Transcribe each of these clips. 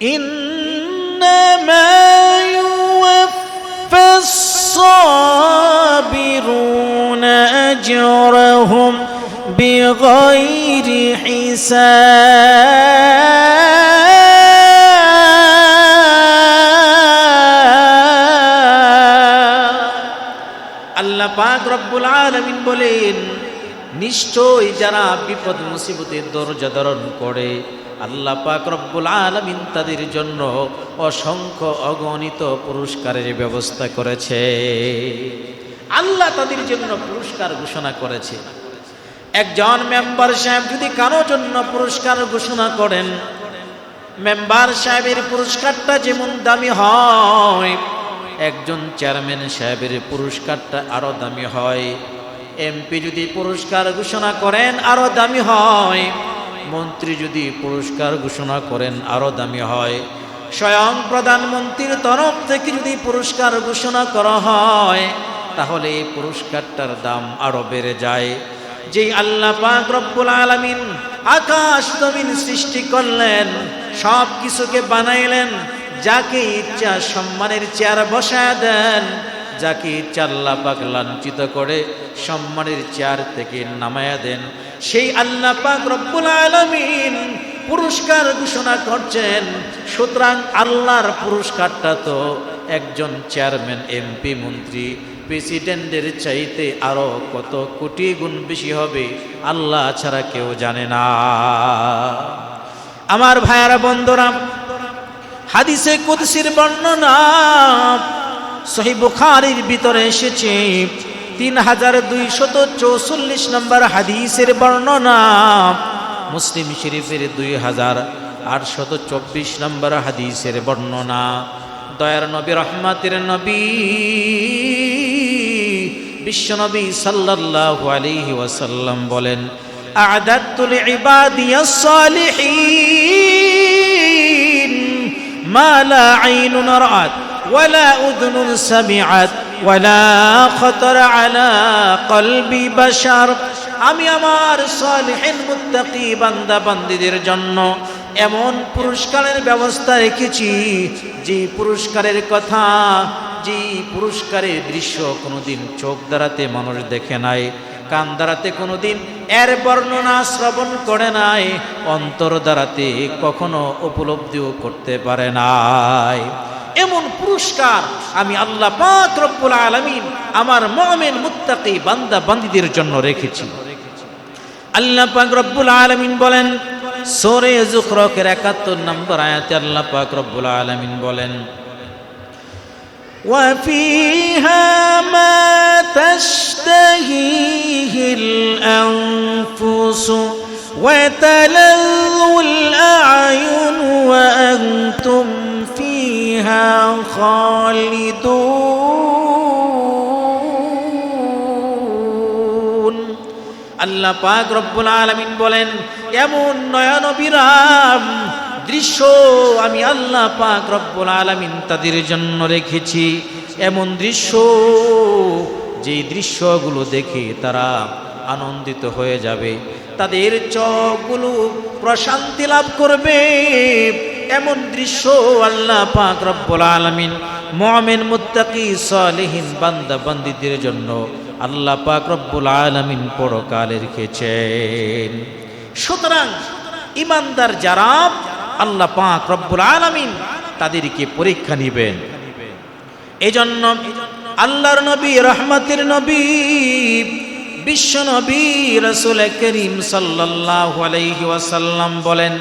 إنما يوفى الصابرون أجرهم بغير حساب আল্লাহ পাক রব্বুল আলামিন বলেন নিশ্চয় যারা বিপদ মুসিবতের দরজা ধারণ করে আল্লাহ পাক রব্বুল আলামিন তাদের জন্য অসংখ্য অগণিত পুরস্কারের ব্যবস্থা করেছে। আল্লাহ তাদের জন্য পুরস্কার ঘোষণা করেছে। একজন মেম্বার সাহেব যদি কারও জন্য পুরস্কার ঘোষণা করেন, মেম্বার সাহেবের পুরস্কারটা যেমন দামি হয়, একজন চেয়ারম্যান সাহেবের পুরস্কারটা আরও দামি হয়। এমপি যদি পুরস্কার ঘোষণা করেন, আরও দামি হয়। মন্ত্রী যদি পুরস্কার ঘোষণা করেন আরও দামি হয়। স্বয়ং প্রধানমন্ত্রীর তরফ থেকে যদি পুরস্কার ঘোষণা করা হয়, তাহলে এই পুরস্কারটার দাম আরও বেড়ে যায়। যেই আল্লাহ পাক রব্বুল আলামিন আকাশ জমিন সৃষ্টি করলেন, সব কিছুকে বানাইলেন, যাকে ইচ্ছা সম্মানের চেয়ার বসায় দেন যাকে আল্লাহ পাক লাঞ্ছিত করে সম্মানের চেয়ার থেকে নামায়া দেন। সেই আল্লাহ পাক রব্বুল আলমিন পুরস্কার ঘোষণা করছেন, সুতরাং আল্লাহর পুরস্কারটা তো একজন চেয়ারম্যান, এমপি, মন্ত্রী, প্রেসিডেন্টের চাইতে আরও কত কোটি গুণ বেশি হবে, আল্লাহ ছাড়া কেউ জানে না। আমার ভাইয়ারা বন্ধুরা, হাদিসে কুদসির বর্ণনা সহি বুখারির ভিতরে এসেছে, তিন হাজার দুইশত চৌচল্লিশ নম্বর হাদিসের বর্ণনা। মুসলিম শরীফের দুই হাজার আটশত চব্বিশ নম্বর হাদিসের বর্ণনা। দয়ার নবী, রহমাতের নবী, বিশ্বনবী সাল্লাল্লাহু আলাইহি ওয়াসাল্লাম বলেন আদাতুল ইবাদিয়াস সালিহিন মা আইনুন রাআত ওয়ালা উযুনুন সামিআত ওয়ালা খতর আলা কলবি বাশার আমি আমার সালিহিন মুত্তাকি বান্দা বান্দীদের জন্য এমন পুরস্কারের ব্যবস্থা রেখেছি, যে পুরস্কারের কথা, যে পুরস্কারের দৃশ্য কোনোদিন চোখ দ্বারাতে মানুষ দেখে নাই, কান দ্বারাতে কোনোদিন এর বর্ণনা শ্রবণ করে নাই, অন্তর দ্বারাতে কখনো উপলব্ধিও করতে পারে নাই। এমন পুরস্কার আমি আল্লাহ পাক রব্বুল আলামিন আমার মুমিন মুত্তাকি বান্দা বান্দীদের জন্য রেখেছি আল্লাহ পাক রব্বুল আলামিন বলেন সূরা যুখরকের 71 নম্বর আয়াতে আল্লাহ পাক রব্বুল আলামিন বলেন وفيها ما تشتهيه الأنفس وتلذ الأعين وأنتم فيها خالدون আল্লাহ পাক রব্বুল আলামিন বলেন এমন নয়ন বিরাম দৃশ্য আমি আল্লাহ পাক রব্বুল আলামিন তাদের জন্য রেখেছি এমন দৃশ্য যে দৃশ্যগুলো দেখে তারা আনন্দিত হয়ে যাবে তাদের চোখগুলো প্রশান্তি লাভ করবে এমন দৃশ্য আল্লাহ পাক রব্বুল আলামিন মুমিন, মুত্তাকি, সালিহিন, বান্দা, বান্দীদের জন্য আল্লাহ পাক রব্বুল আলামিন পরকালে রেখেছেন। সুতরাং ইমানদার যারা, আল্লাহ পাক রব্বুল আলামিন তাদেরকে পরীক্ষা নিবেন। এজন্য আল্লাহর নবী, রহমতের নবী, বিশ্ব নবী, রসুল করিম সাল্লাল্লাহু আলাইহি ওয়াসাল্লাম বলেন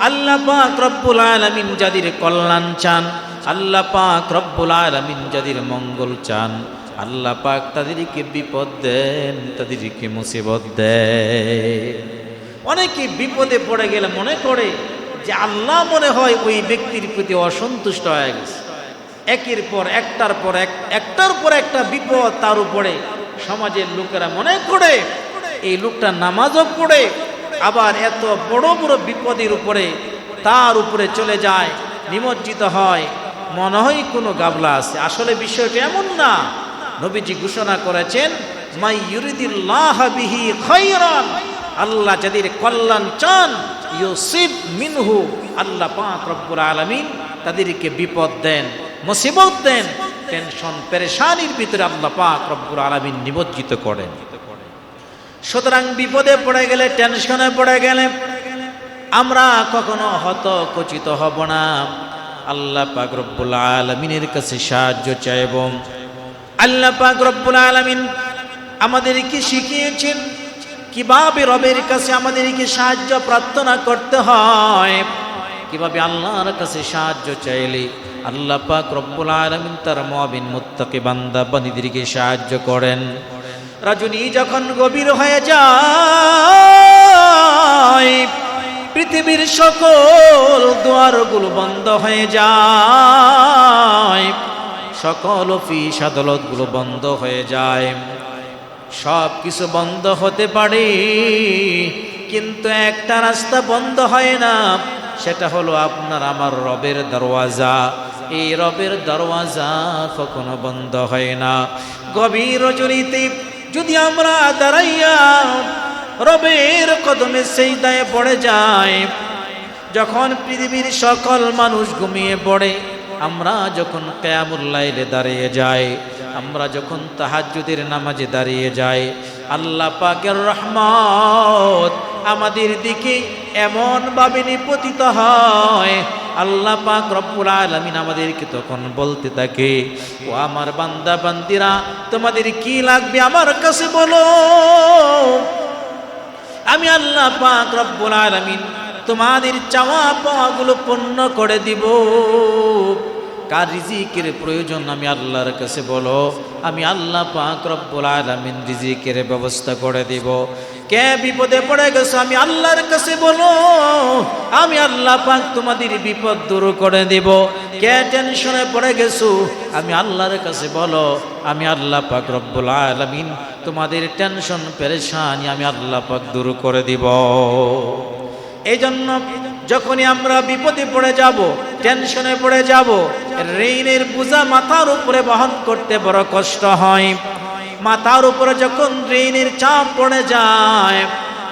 আল্লাহ পাক রব্বুল আলামিন যাদের কল্যাণ চান, আল্লাহ পাক রব্বুল আলামিন যাদের মঙ্গল চান, আল্লাহ পাক তাদেরকে বিপদ দেন, তাদেরকে মুসিবত দেন। অনেকে বিপদে পড়ে গেলে মনে করে যে আল্লাহ মনে হয় ওই ব্যক্তির প্রতি অসন্তুষ্ট হয়ে গেছে। একের পর একটার পর এক, একটার পর একটা বিপদ তার উপরে সমাজের লোকেরা মনে করে, এই লোকটা নামাজও পড়ে, আবার এত বড় বড় বিপদের উপরে তার উপরে চলে যায়, নিমজ্জিত হয়। মনে হয় কোনো গাবলা আছে। আসলে বিষয়টা এমন না। নবীজি ঘোষণা করেছেন, মাই ইউরিদিল্লাহ বিহি খৈরান আল্লাহ যাদের কল্যাণ চান, ইউসিব মিনহু, আল্লাহ পাক রব্বুল আলামিন তাদেরকে বিপদ দেন, মুসিবত দেন। টেনশন, পেরেশানির ভিতরে আল্লাহ পাক রব্বুল আলামিন নিমজ্জিত করেন। সুতরাং বিপদে পড়ে গেলে, টেনশনে পড়ে গেলে আমরা কখনো হত কচিত হব না। আল্লাহ পাক রব্বুল আলমিনের কাছে সাহায্য চাইব। আল্লাহ পাক রব্বুল আলমিন আমাদেরকে শিখিয়েছেন, কীভাবে রবের কাছে আমাদেরকে সাহায্য প্রার্থনা করতে হয়, কীভাবে আল্লাহর কাছে সাহায্য চাইলে আল্লাহ পাক রব্বুল আলমিন তার মবিন মুত্তাকি বান্দা বান্দিদেরকে সাহায্য করেন। রজনী যখন গভীর হয়ে যায়, পৃথিবীর সকল দুয়ারগুলো বন্ধ হয়ে যায়, সকল অফিস আদালতগুলো বন্ধ হয়ে যায়। সব কিছু বন্ধ হতে পারে, কিন্তু একটা রাস্তা বন্ধ হয় না, সেটা হলো আপনার আমার রবের দরওয়াজা। এই রবের দরওয়াজা কখনো বন্ধ হয় না। গভীর রজনীতে যদি আমরা দাঁড়াইয়া রবের কদমে সেই দায়ে পড়ে যায় যখন পৃথিবীর সকল মানুষ ঘুমিয়ে পড়ে, আমরা যখন কেয়ামুল্লাইলে দাঁড়িয়ে যাই আমরা যখন তাহাজ্জুদের নামাজে দাঁড়িয়ে যাই, আল্লাহ পাকের রহমত আমাদের দিকে এমনভাবে নিপতিত হয়। আল্লাহ পাক রব্বুল আলমিন আমাদেরকে তখন বলতে থাকে, ও আমার বান্দা, বান্দিরা, তোমাদের কি লাগবে আমার কাছে বলো? আমি আল্লাহ পাক রব্বুল আলামিন তোমাদের চাওয়া পাওয়াগুলো পূর্ণ করে দিব। কার রিজিকের প্রয়োজন আমি আল্লাহর কাছে বলো, আমি আল্লাহ পাক রব্বুল আলামিন রিজিকের ব্যবস্থা করে দিব। কে বিপদে পড়ে গেছো আমি আল্লাহর কাছে বলো, আমি আল্লাহ পাক তোমাদের বিপদ দূর করে দিব। কে টেনশনে পড়ে গেছো আমি আল্লাহর কাছে বলো, আমি আল্লাহ পাক রব্বুল আলামিন তোমাদের টেনশন, পেরেশানি আমি আল্লাহ পাক দূর করে দিব। এই জন্য যখনই আমরা বিপদে পড়ে যাব টেনশনে পড়ে যাব, ঋণের বোঝা মাথার উপরে বহন করতে বড় কষ্ট হয়। মাথার উপরে যখন ঋণের চাপ পড়ে যায়,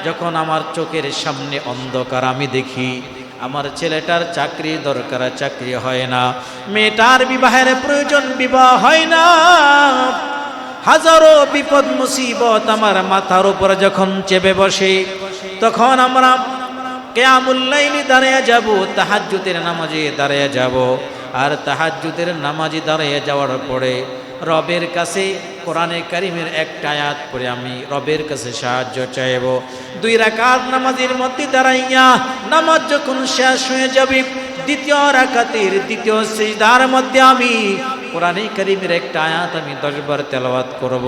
যখন আমার চোখের সামনে অন্ধকার আমি দেখি, আমার ছেলেটার চাকরি দরকার, চাকরি হয় না। মেয়েটার বিবাহের প্রয়োজন বিবাহ হয় না। হাজারো বিপদ মুসিবত আমার মাথার উপরে যখন চেপে বসে, তখন আমরা কেয়ামুল্লাইনি দাঁড়িয়ে যাব, তাহাজ্জুদের নামাজে দাঁড়িয়ে যাব। আর তাহাজ্জুদের নামাজে দাঁড়িয়ে যাওয়ার পরে রবের কাছে কোরআনে কারিমের একটা আয়াত পরে আমি রবের কাছে সাহায্য চাইব। দুই রাকাত নামাজের মধ্যে দাঁড়াইয়া নামাজ যখন শেষ হয়ে যাবে, দ্বিতীয় রাকাতের দ্বিতীয় সিজদার মধ্যে আমি কোরআনে কারিমের একটা আয়াত আমি দশবার তেলাওয়াত করব।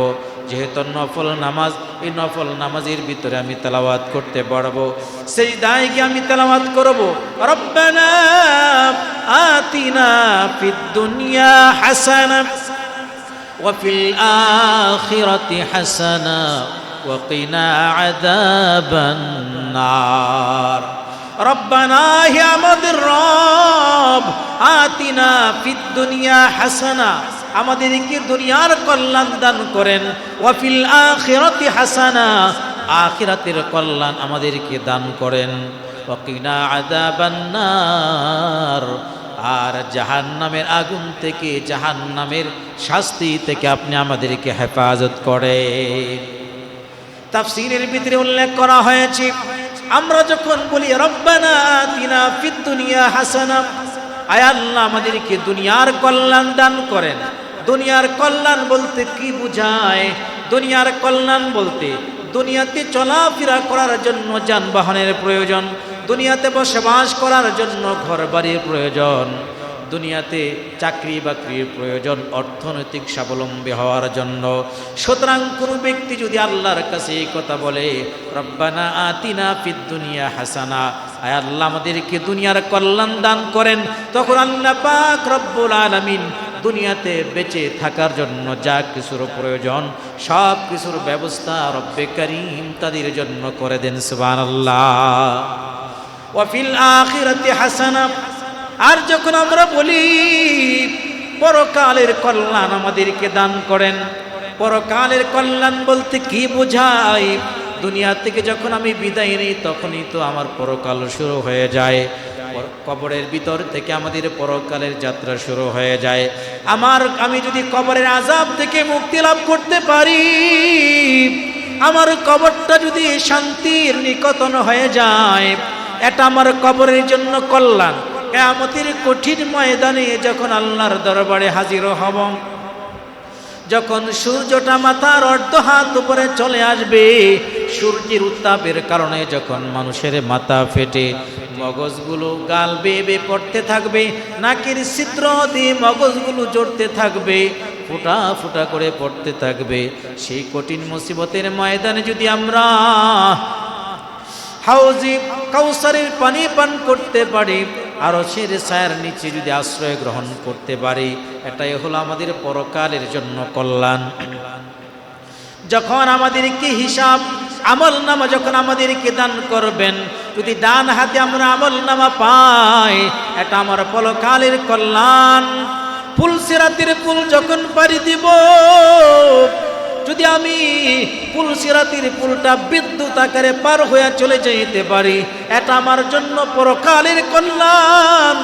যেহেতু নফল নামাজ এই নফল নামাজের ভিতরে আমি তেলাওয়াত করতে পারবো সেই দায় গিয়ে আমি তেলাওয়াত করব রব্বানা আতিনা ফিদ দুনিয়া হাসানা وفي الآخرة حسنة وقنا عذاب النار ربنا هي আমাদের রব আতিনা ফিদ দুনিয়া হাসানা আমাদেরকে দুনিয়ার কল্যাণ দান করেন। ওয়াফিল আখিরাতি হাসানা, আখিরাতের কল্যাণ আমাদেরকে দান করেন। ওয়াকিনা আযাবান্নার, আর জাহান্নামের আগুন থেকে, জাহান্নামের শাস্তি থেকে আপনি আমাদেরকে হেফাজত করে তাফসীরের ভিতরে উল্লেখ করা হয়েছে, আমরা যখন বলি, রব্বানা আতিনা ফিদ দুনিয়া হাসানা, আয় আল্লাহ আমাদেরকে দুনিয়ার কল্যাণ দান করেন। দুনিয়ার কল্যাণ বলতে কি বুঝায়? দুনিয়ার কল্যাণ বলতে দুনিয়াতে চলাফেরা করার জন্য যানবাহনের প্রয়োজন, দুনিয়াতে বসবাস করার জন্য ঘর বাড়ির প্রয়োজন, দুনিয়াতে চাকরি বাকরির প্রয়োজন অর্থনৈতিক স্বাবলম্বী হওয়ার জন্য। সুতরাং কোনো ব্যক্তি যদি আল্লাহর কাছে এই কথা বলে, রব্বানা আতিনা ফিদ দুনিয়া হাসানা আয় আল্লাহ আমাদেরকে দুনিয়ার কল্যাণ দান করেন, তখন আল্লাহ পাক রব্বুল আলামিন দুনিয়াতে বেঁচে থাকার জন্য যা কিছুর প্রয়োজন, সব কিছুর ব্যবস্থা রব্বে করিম তাদের জন্য করে দেন, সুবহানাল্লাহ। ওয়াফিল আর যখন আমরা বলি, পরকালের কল্যাণ আমাদেরকে দান করেন। পরকালের কল্যাণ বলতে কি বোঝায়? দুনিয়া থেকে যখন আমি বিদায় নিই, তখনই তো আমার পরকাল শুরু হয়ে যায়। কবরের ভিতর থেকে আমাদের পরকালের যাত্রা শুরু হয়ে যায়। আমার, আমি যদি কবরের আজাব থেকে মুক্তি লাভ করতে পারি, আমার কবরটা যদি শান্তির নিকটন হয়ে যায়, এটা আমার কবরের জন্য কল্যাণ। কেয়ামতের কঠিন ময়দানে যখন আল্লাহর দরবারে হাজির হব, যখন সূর্যটা মাথার অর্ধ হাত উপরে চলে আসবে, সূর্যের উত্তাপের কারণে যখন মানুষের মাথা ফেটে মগজগুলো গাল বেয়ে পড়তে থাকবে, নাকের চিত্র দিয়ে মগজগুলো জড়তে থাকবে, ফুটা ফুটা করে পড়তে থাকবে। সেই কঠিন মুসিবতের ময়দানে যদি আমরা হাউজি কাউসারের পানি পান করতে পারি আরও সের ছায়ার নিচে যদি আশ্রয় গ্রহণ করতে পারি, এটাই হলো আমাদের পরকালের জন্য কল্যাণ। যখন আমাদের আমাদেরকে হিসাব আমল নামা যখন আমাদেরকে দান করবেন, যদি ডান হাতে আমরা আমল নামা পাই, এটা আমার পরকালের কল্যাণ। ফুল সিরাতের ফুল যখন পারি দিব, যদি আমি পুল সিরাতির পুলটা বিদ্যুৎ আকারে পার হয়ে চলে যেতে পারি, এটা আমার জন্য পরকালের কল্যাণ।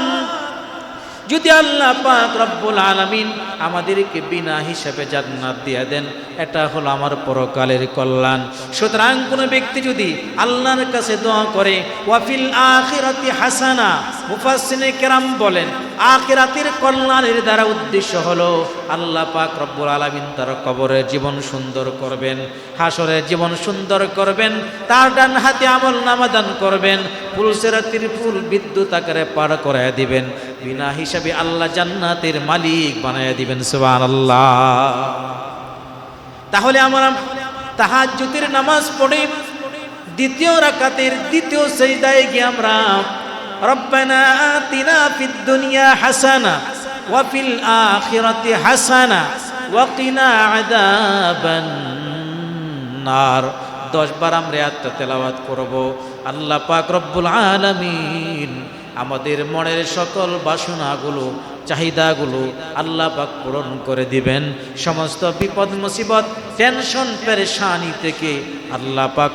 যদি আল্লাহ পাক রব্বুল আলামিন আমাদেরকে বিনা হিসাবে জান্নাত দিয়ে দেন, এটা হলো আমার পরকালের কল্যাণ। সুতরাং কোনো ব্যক্তি যদি আল্লাহর কাছে দোয়া করে, ওয়াফিল আখিরাতি হাসানা মুফাসসিনে কেরাম বলেন, আখিরাতের কল্যাণের দ্বারা উদ্দেশ্য হলো আল্লাহ পাক রব্বুল আলামিন তার কবরের জীবন সুন্দর করবেন, হাসরের জীবন সুন্দর করবেন, তার ডান হাতে আমল নামাদান করবেন পুলসেরাতির ফুল বিদ্যুৎ আকারে পার করে দিবেন। বিনা হিসাবে আল্লাহ জান্নাতের মালিক বানায় দিবেন সুবান আল্লাহ তাহলে আমরা তাহাজ্জুদের নামাজ পড়ে, দ্বিতীয় রাকাতের দ্বিতীয় সেজদায় গিয়ে আমরা, রব্বানা আতিনা ফিদ দুনিয়া হাসানা, ওয়া ফিল আখিরাতি হাসানা, ওয়া কিনা আযাবান নার। দশ বার আমরা আত্মা তেলাওয়াত করব। আল্লাহ পাক রব্বুল আলামিন আমাদের মনের সকল বাসনাগুলো, চাহিদাগুলো আল্লাহ পাক পূরণ করে দিবেন। সমস্ত বিপদ মুসিবত টেনশন, পেরেশানি থেকে আল্লাহ পাক